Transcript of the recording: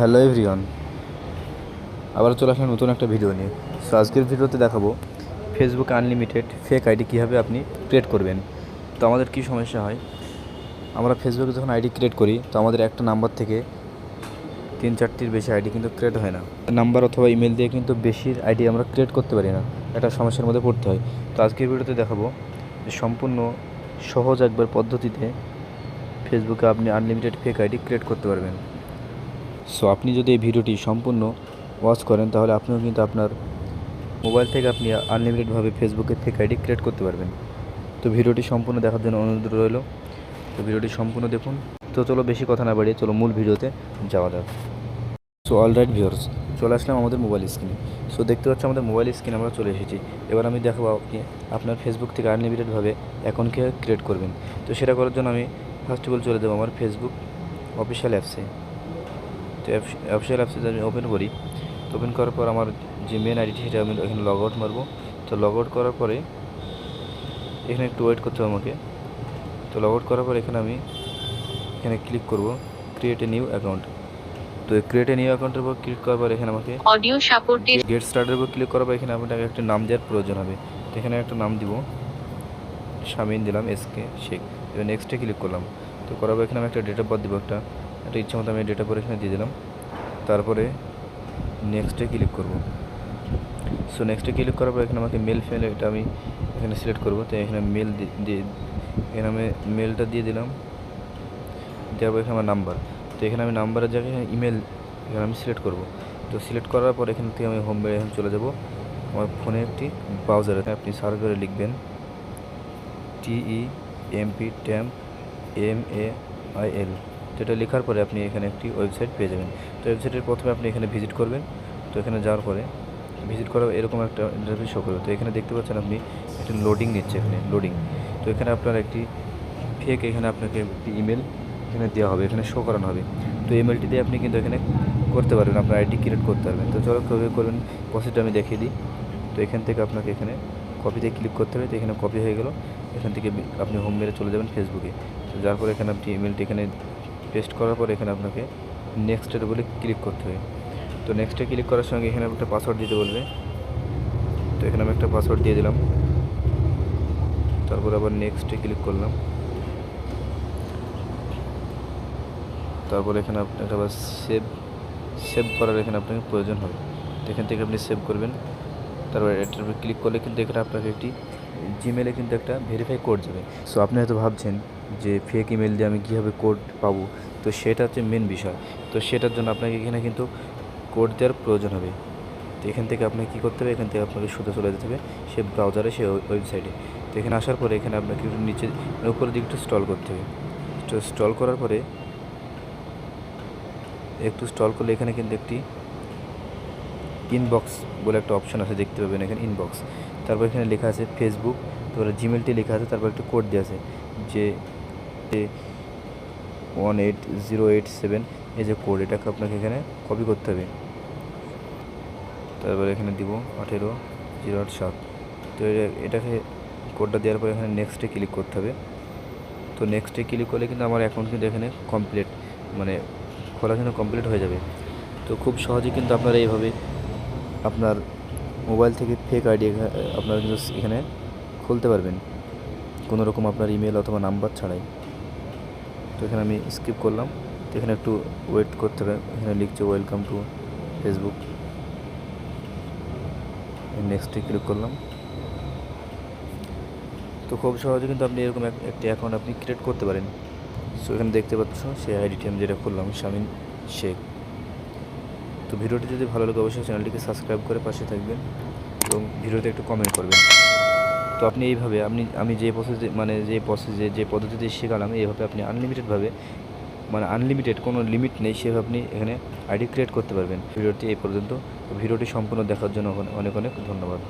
Hello everyone আবার চলে আসলাম নতুন একটা ভিডিও নিয়ে। সো আজকের ভিডিওতে দেখাবো ফেসবুক আনলিমিটেড ফেক আইডি কীভাবে আপনি ক্রিয়েট করবেন। তো আমাদের কী সমস্যা হয়? আমরা ফেসবুকে যখন আইডি ক্রিয়েট করি, তো আমাদের একটা নাম্বার থেকে তিন চারটির বেশি আইডি কিন্তু ক্রিয়েট হয় না। নাম্বার অথবা ইমেল দিয়ে কিন্তু বেশি আইডি আমরা ক্রিয়েট করতে পারি না। একটা সমস্যার মধ্যে পড়তে হয়। তো আজকের ভিডিওতে দেখাবো যে সম্পূর্ণ সহজ একবার পদ্ধতিতে ফেসবুকে আপনি আনলিমিটেড ফেক আইডি ক্রিয়েট করতে পারবেন। সো আপনি যদি এই ভিডিওটি সম্পূর্ণ ওয়াচ করেন, তাহলে আপনিও কিন্তু আপনার মোবাইল থেকে আপনি আনলিমিটেডভাবে ফেসবুকের ফেক আইডি ক্রিয়েট করতে পারবেন। তো ভিডিওটি সম্পূর্ণ দেখার জন্য অনুরোধ রইল। তো ভিডিওটি সম্পূর্ণ দেখুন। তো চলো বেশি কথা না বাড়িয়ে চলো মূল ভিডিওতে যাওয়া যাক। সো অলরাইট ভিউয়ার্স চলে আসলাম আমাদের মোবাইল স্ক্রিনে সো দেখতে পাচ্ছ আমাদের মোবাইল স্ক্রিনে আমরা চলে এসেছি। এবার আমি দেখাবো আপনি আপনার ফেসবুক থেকে আনলিমিটেডভাবে অ্যাকাউন্ট কীভাবে ক্রিয়েট করবেন। তো সেটা করার জন্য আমি ফার্স্ট অফ অল চলে যাব আমার ফেসবুক অফিসিয়াল অ্যাপসে তো অফিসিয়াল অ্যাপসে আমি ওপেন করি। ওপেন করার পর আমার যে মেন আইডি সেটা আমি এখানে লগ আউট মারবো। তো লগ আউট করার পরে এখানে একটু ওয়েট করতে হবে আমাকে। তো লগ আউট করার পর এখানে আমি এখানে ক্লিক করব ক্রিয়েট এ নিউ অ্যাকাউন্ট তো ক্রিয়েট এ নিউ অ্যাকাউন্টের উপর ক্লিক করার পর এখানে আমাকে অডিও সাপোর্টেড গেট স্টার্টের উপর ক্লিক করার পর এখানে আপনাকে একটা নাম দেওয়ার প্রয়োজন হবে। তো এখানে একটা নাম দিব শামিন দিলাম এসকে শেখ এবার নেক্সটে ক্লিক করলাম। তো করার পর এখানে আমি একটা ডেট অফ বার্থ দিব একটা। একটা ইচ্ছা মতো আমি ডেট বার্থ এখানে দিয়ে দিলাম। তারপরে নেক্সটে ক্লিক করব। সো নেক্সটে ক্লিক করার পর এখানে আমাকে মেল ফেল এটা আমি এখানে সিলেক্ট করব। তো এখানে মেল দিয়ে, এখানে আমি মেলটা দিয়ে দিলাম। দেওয়ার পর এখানে আমার নাম্বার তো এখানে আমি নাম্বারের জায়গায় ইমেল এখানে আমি সিলেক্ট করব। তো সিলেক্ট করার পর এখান থেকে আমি হোম এখানে চলে যাব। আমার ফোনে একটি ব্রাউজার ব্রাউজারে আপনি সার্চ করে লিখবেন। T E M P temp M A I L যেটা লেখার পরে আপনি এখানে একটি ওয়েবসাইট পেয়ে যাবেন। তো ওয়েবসাইটের প্রথমে আপনি এখানে ভিজিট করবেন। তো এখানে যাওয়ার পরে ভিজিট করা এরকম একটা ইন্টারভিউ শো করবে। তো এখানে দেখতে পাচ্ছেন আপনি একটি লোডিং নিচ্ছে এখানে লোডিং তো এখানে আপনার একটি ফেক এখানে আপনাকে একটি ইমেল এখানে দেওয়া হবে, এখানে শো করানো হবে। তো ইমেলটি দিয়ে আপনি কিন্তু এখানে করতে পারবেন, আপনার আইডি ক্রিয়েট করতে পারবেন। তো চলো কীভাবে করবেন প্রসেসটা আমি দেখিয়ে দিই। তো এখান থেকে আপনাকে এখানে কপিতে ক্লিক করতে হবে। তো এখানে কপি হয়ে গেল। এখান থেকে আপনি হোম মেরে চলে যাবেন ফেসবুকে তো যার পরে এখানে আপনি ইমেলটি এখানে পেস্ট করার পর এখানে আপনাকে নেক্সটের বলে ক্লিক করতে হবে। তো নেক্সটে ক্লিক করার সঙ্গে এখানে একটা পাসওয়ার্ড দিতে বলবে। তো এখানে আমি একটা পাসওয়ার্ড দিয়ে দিলাম। তারপর আবার নেক্সটে ক্লিক করলাম। তারপর এখানে আপনাকে আবার সেভ সেভ করার এখানে আপনাকে প্রয়োজন হবে। তো এখান থেকে আপনি সেভ করবেন। তারপর এটার উপর ক্লিক করলে কিন্তু এখানে আপনাকে একটি জিমেলে কিন্তু একটা ভেরিফাই কোড যাবে। সো আপনি হয়তো ভাবছেন যে ফেক ইমেল দিয়ে আমি কীভাবে কোড পাবো, তো সেটা হচ্ছে মেন বিষয়। তো সেটার জন্য আপনাকে এখানে কিন্তু কোড দেওয়ার প্রয়োজন হবে। তো এখান থেকে আপনাকে কী করতে হবে? এখান থেকে আপনাকে সোজা চলে যেতে হবে সে ব্রাউজারে সে ওয়েবসাইটে তো এখানে আসার পরে এখানে আপনাকে একটু নিচে উপরের দিকে একটু স্টল করতে হবে। তো স্টল করার পরে একটু স্টল করলে এখানে কিন্তু একটি ইনবক্স বলে একটা অপশন আছে, দেখতে পাবেন এখানে ইনবক্স তারপর এখানে লেখা আছে ফেসবুক তারপরে জিমেলটি লেখা আছে, তারপর একটা কোড দেওয়া আছে। যে one eight zero eight seven. এই যে কোড এটাকে আপনাকে এখানে কপি করতে হবে। তারপরে এখানে দিব আঠেরো, জিরো আট সাত। তো এটা- এটাকে কোডটা দেওয়ার পরে এখানে নেক্সটে ক্লিক করতে হবে। তো নেক্সটে ক্লিক করলে কিন্তু আমার অ্যাকাউন্ট কিন্তু এখানে কমপ্লিট মানে খোলা কিন্তু কমপ্লিট হয়ে যাবে। তো খুব সহজে কিন্তু আপনারা এইভাবে আপনার মোবাইল থেকে ফেক আইডি আপনারা কিন্তু এখানে খুলতে পারবেন। কোনো রকম আপনার ইমেল অথবা নাম্বার ছাড়াই। এখানে আমি স্কিপ করলাম। তো এখানে একটু ওয়েট করতে হবে। এখানে লিখছে ওয়েলকাম টু ফেসবুক নেক্সটে ক্লিক করলাম। তো খুব সহজে কিন্তু আপনি এরকম এক- একটি অ্যাকাউন্ট আপনি ক্রিয়েট করতে পারেন। সো এখানে দেখতে পাচ্ছ সেই আইডিটি আমি যেটা খুললাম শামিন শেখ। তো ভিডিওটি যদি ভালো লাগে, অবশ্যই চ্যানেলটিকে সাবস্ক্রাইব করে পাশে থাকবেন এবং ভিডিওতে একটু কমেন্ট করবেন। তো আপনি এইভাবে, আপনি, আমি যে প্রসেসে মানে যে প্রসেসে যে পদ্ধতিতে শেখালাম, এইভাবে আপনি আনলিমিটেডভাবে মানে আনলিমিটেড কোনো লিমিট নেই, সেভাবে আপনি এখানে আইডি ক্রিয়েট করতে পারবেন। ভিডিওটি এই পর্যন্ত। ভিডিওটি সম্পূর্ণ দেখার জন্য অনেক অনেক ধন্যবাদ।